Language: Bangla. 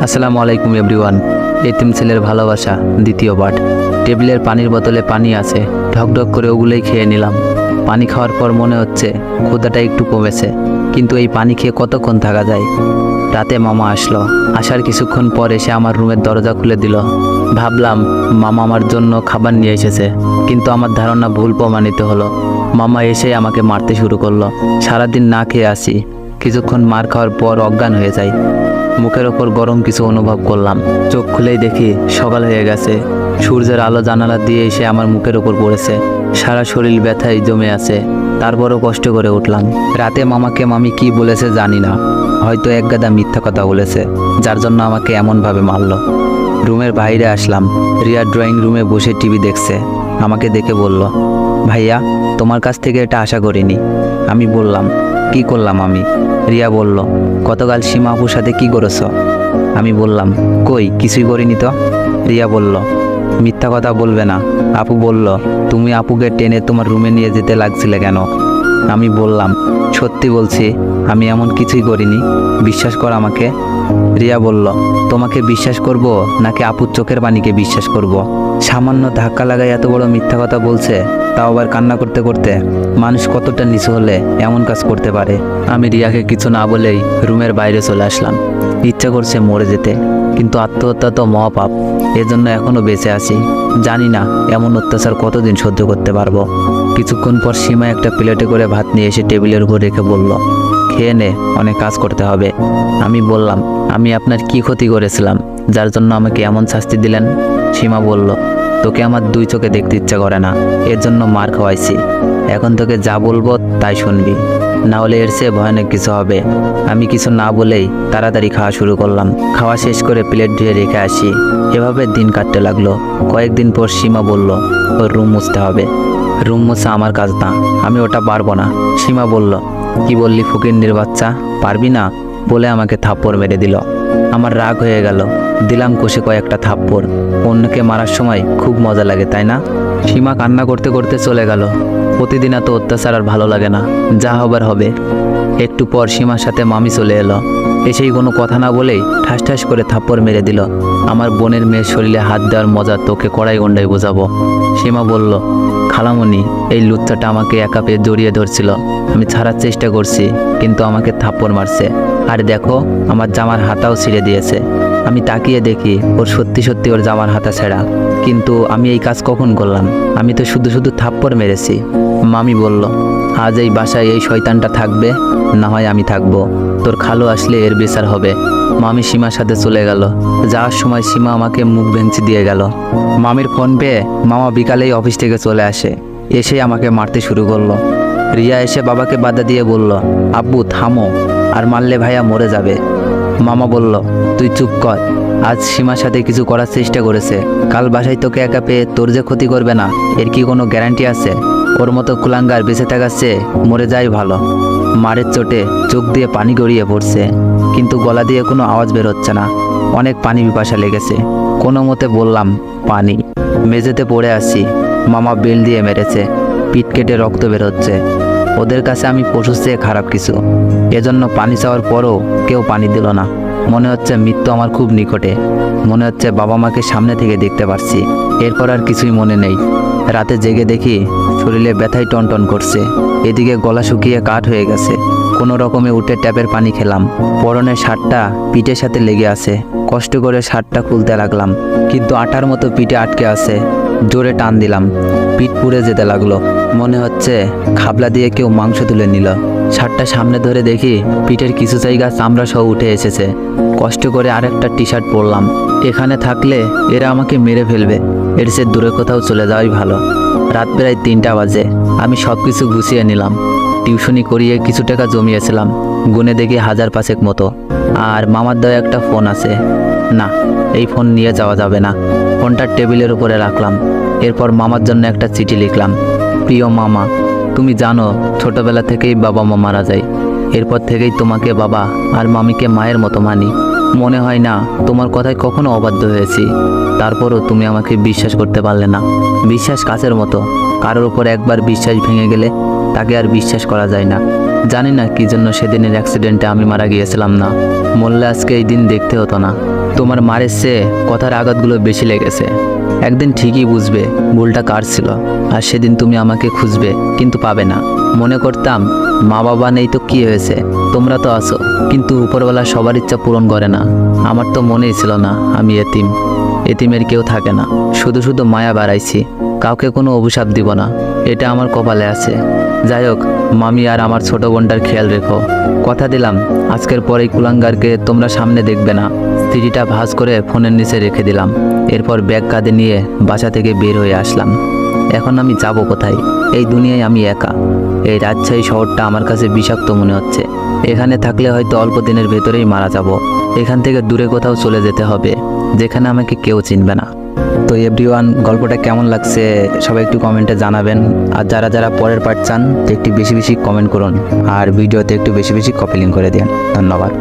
আসসালামু আলাইকুম এভরিওয়ান। এতিম ছেলের ভালোবাসা, দ্বিতীয় পার্ট। টেবিলের পানির বোতলে পানি আছে। ঢকঢক করে ওগুলোই খেয়ে নিলাম। পানি খাওয়ার পর মনে হচ্ছে ক্ষুদাটা একটু কমেছে। কিন্তু এই পানি খেয়ে কতক্ষণ থাকা যায়? রাতে মামা আসলো। আসার কিছুক্ষণ পর এসে আমার রুমের দরজা খুলে দিল। ভাবলাম, মামা আমার জন্য খাবার নিয়ে এসেছে। কিন্তু আমার ধারণা ভুল প্রমাণিত হলো। মামা এসে আমাকে মারতে শুরু করল। সারাদিন না খেয়ে আসি। কিছুক্ষণ মার খাওয়ার পর অজ্ঞান হয়ে যায় মুখের ওপর গরম কিছু অনুভব করলাম। চোখ খুলেই দেখি সকাল হয়ে গেছে। সূর্যের আলো জানালা দিয়ে এসে আমার মুখের ওপর পড়েছে। সারা শরীর ব্যথায় জমে আছে। তারপরও কষ্ট করে উঠলাম। রাতে মামাকে মামি কি বলেছে জানি না। হয়তো এক গাদা মিথ্যা কথা বলেছে, যার জন্য আমাকে এমনভাবে মারলো। রুমের বাইরে আসলাম। রিয়া ড্রয়িং রুমে বসে টিভি দেখছে। আমাকে দেখে বলল, ভাইয়া, তোমার কাছ থেকে এটা আশা করিনি। আমি বললাম কি করলাম আমি? রিয়া বলল, গতকাল সীমা আপুর সাথে কি করেছ? আমি বললাম, কই, কিছুই করিনি তো? রিয়া বলল, মিথ্যা কথা বলবে না। আপু বলল, তুমি আপুকে টেনে তোমার রুমে নিয়ে যেতে লাগছিলে কেন? আমি বললাম, সত্যি বলছি, আমি এমন কিছুই করিনি। বিশ্বাস কর আমাকে। রিয়া বলল, তোমাকে বিশ্বাস করব নাকি আপুর চোখের পানিকে বিশ্বাস করব। সামান্য ধাক্কা লাগাই এত বড় মিথ্যা কথা বলছে, তাও আবার কান্না করতে করতে মানুষ কতটা নিচু হলে এমন কাজ করতে পারে? আমি রিয়াকে কিছু না বলেই রুমের বাইরে চলে আসলাম। ইচ্ছা করছে মরে যেতে, কিন্তু আত্মহত্যা তো মহাপাপ। এজন্য এখনও বেঁচে আছি। জানি না এমন অত্যাচার কতদিন সহ্য করতে পারব। কিছুক্ষণ পর সীমা একটা প্লেটে করে ভাত নিয়ে এসে টেবিলের উপর রেখে বলল, খেয়ে নে, অনেক কাজ করতে হবে। আমি বললাম, আমি আপনার কি ক্ষতি করেছিলাম, যার জন্য আমাকে এমন শাস্তি দিলেন? সীমা বলল, তোকে আমার দুই চোখে দেখতে ইচ্ছা করে না, এর জন্য মার খাওয়াইছি। এখন তোকে যা বলব তাই শুনবি। না হলে এর চেয়ে ভয়ানক কিছু হবে। আমি কিছু না বলেই তাড়াতাড়ি খাওয়া শুরু করলাম। খাওয়া শেষ করে প্লেট ধুয়ে রেখে আসি। এভাবে দিন কাটতে লাগল। কয়েকদিন পর সীমা বলল ওর রুম মুছতে হবে। রুম মোছা আমার কাজ না, আমি ওটা পারব না। সীমা বলল, কি বললি ফকির বাচ্চা? পারবি না? বলে আমাকে থাপ্পড় মেরে দিল। আমার রাগ হয়ে গেল। দিলাম কষে কয়েকটা থাপ্পড়। অন্যকে মারার সময় খুব মজা লাগে, তাই না? সীমা কান্না করতে করতে চলে গেল। প্রতিদিন এত অত্যাচার আর ভালো লাগে না। যা হবার হবে। একটু পর সীমার সাথে মামি চলে এলো। এসেই কোনো কথা না বলেই ঠাস ঠাস করে থাপ্পড় মেরে দিল। আমার বোনের মেয়ের শরীরে হাত দেওয়ার মজা তোকে কড়াই গন্ডায় বোঝাবো। সীমা বলল খালামণি এই লুচ্চাটা আমাকে একা পেয়ে জড়িয়ে ধরছিল। আমি ছাড়ার চেষ্টা করছি, কিন্তু আমাকে থাপ্পড় মারছে। আর দেখো, আমার জামার হাতাও ছিঁড়ে দিয়েছে। আমি তাকিয়ে দেখি ওর সত্যি সত্যি ওর জামার হাতা ছেঁড়া। কিন্তু আমি এই কাজ কখন করলাম? আমি তো শুধু শুধু থাপ্পড় মেরেছি। মামি বলল, আজ এই বাসায় এই শয়তানটা থাকবে, না হয় আমি থাকব। তোর খালো আসলে এর বিচার হবে। মামি সীমার সাথে চলে গেল। যাওয়ার সময় সীমা আমাকে মুখ ভেঙচি দিয়ে গেল। মামির ফোন পেয়ে মামা বিকালেই অফিস থেকে চলে আসে। এসে আমাকে মারতে শুরু করল। রিয়া এসে বাবাকে বাধা দিয়ে বলল, আব্বু, থামো। আর মারলে ভাইয়া মরে যাবে। মামা বলল, তুই চুপ কর। আজ সীমার সাথে কিছু করার চেষ্টা করেছে। কাল বাসায় তোকে একা পেয়ে তোর যে ক্ষতি করবে না, এর কি কোনো গ্যারান্টি আছে? ওর মতো কুলাঙ্গার বেঁচে থাকার চেয়ে মরে যাই ভালো। মারের চোটে চোখ দিয়ে পানি গড়িয়ে পড়ছে। কিন্তু গলা দিয়ে কোনো আওয়াজ বের হচ্ছে না। অনেক পানি পিপাসা লেগেছে। কোনো মতে বললাম, পানি। মেঝেতে পড়ে আসি মামা বেল দিয়ে মেরেছে। পিট কেটে রক্ত বেরোচ্ছে। ওদের কাছে আমি পশুর চেয়ে খারাপ কিছু। এজন্য পানি চাওয়ার পরও কেউ পানি দিল না। মনে হচ্ছে মৃত্যু আমার খুব নিকটে। মনে হচ্ছে বাবা মাকে সামনে থেকে দেখতে পারছি। এরপর আর কিছুই মনে নেই। রাতে জেগে দেখি শরীরে ব্যথায় টনটন করছে। এদিকে গলা শুকিয়ে কাঠ হয়ে গেছে। কোনো রকমে উঠে ট্যাপের পানি খেলাম। পরনের শার্টটা পিঠের সাথে লেগে আছে। কষ্ট করে শার্টটা খুলতে লাগলাম। কিন্তু আটার মতো পিঠে আটকে আছে। জোরে টান দিলাম। পিঠ পুড়ে যেতে লাগল। মনে হচ্ছে খাবলা দিয়ে কেউ মাংস তুলে নিল। শার্টটা সামনে ধরে দেখি পিঠের কিছু জায়গা চামড়া সহ উঠে এসেছে। কষ্ট করে আরেকটা টি শার্ট পরলাম। এখানে থাকলে এরা আমাকে মেরে ফেলবে। এর সে দূরে কোথাও চলে যাওয়াই ভালো। রাত প্রায় তিনটা বাজে। আমি সব কিছু গুছিয়ে নিলাম। টিউশনি করিয়ে কিছু টাকা জমিয়েছিলাম। গুনে দেখি হাজার পাঁচেক মতো। আর মামার দেওয়া একটা ফোন আছে। না, এই ফোন নিয়ে যাওয়া যাবে না। ফোনটা টেবিলের উপরে রাখলাম। এরপর মামার জন্য একটা চিঠি লিখলাম, প্রিয় মামা, তুমি জানো, ছোটবেলা থেকেই বাবা মা মারা যায়। এরপর থেকেই তোমাকে বাবা আর মামিকে মায়ের মতো মানি। মনে হয় না, তোমার কথায় কখনো অবাধ্য হয়েছি। তারপরও তুমি আমাকে বিশ্বাস করতে পারলে না। বিশ্বাস কাছের মতো। কারোর উপর একবার বিশ্বাস ভেঙে গেলে তাকে আর বিশ্বাস করা যায় না। জানি না কি জন্য সেদিনের অ্যাক্সিডেন্টে আমি মারা গিয়েছিলাম না। মরলে আজকে এই দিন দেখতে হতো না। তোমার মারের চেয়ে কথার আঘাতগুলো বেশি লেগেছে। একদিন ঠিকই বুঝবে ভুলটা কার ছিল, আর সেদিন তুমি আমাকে খুঁজবে, কিন্তু পাবে না। মনে করতাম, মা বাবা নেই তো কি হয়েছে? তোমরা তো আছো, কিন্তু উপরবেলা সবার ইচ্ছা পূরণ করে না। আমার তো মনেই ছিল না আমি এতিম। এতিমের কেউ থাকে না। শুধু শুধু মায়া বাড়াইছি। কাউকে কোনো অভিশাপ দিব না। এটা আমার কপালে আছে। যাই হোক, মামি আর আমার ছোট বোনটার খেয়াল রেখো। কথা দিলাম, আজকের পরেই কুলাঙ্গারকে তোমরা সামনে দেখবে না। স্ত্রীটা ভাঁজ করে ফোনের নিচে রেখে দিলাম। এরপর ব্যাগ কাঁধে নিয়ে বাসা থেকে বের হয়ে আসলাম। এখন আমি যাব কোথায়? এই দুনিয়ায় আমি একা। এই রাজশাহী শহরটা আমার কাছে বিষাক্ত মনে হচ্ছে। এখানে থাকলে হয়তো অল্প দিনের ভেতরেই মারা যাব। এখান থেকে দূরে কোথাও চলে যেতে হবে, যেখানে আমাকে কেউ চিনবে না। তো এভরিওয়ান গল্পটা কেমন লাগছে সবাই একটু কমেন্টে জানাবেন। আর যারা যারা পরের পার্ট চান, একটু বেশি বেশি কমেন্ট করুন। আর ভিডিওতে একটু বেশি বেশি কপিলিং করে দিন। ধন্যবাদ।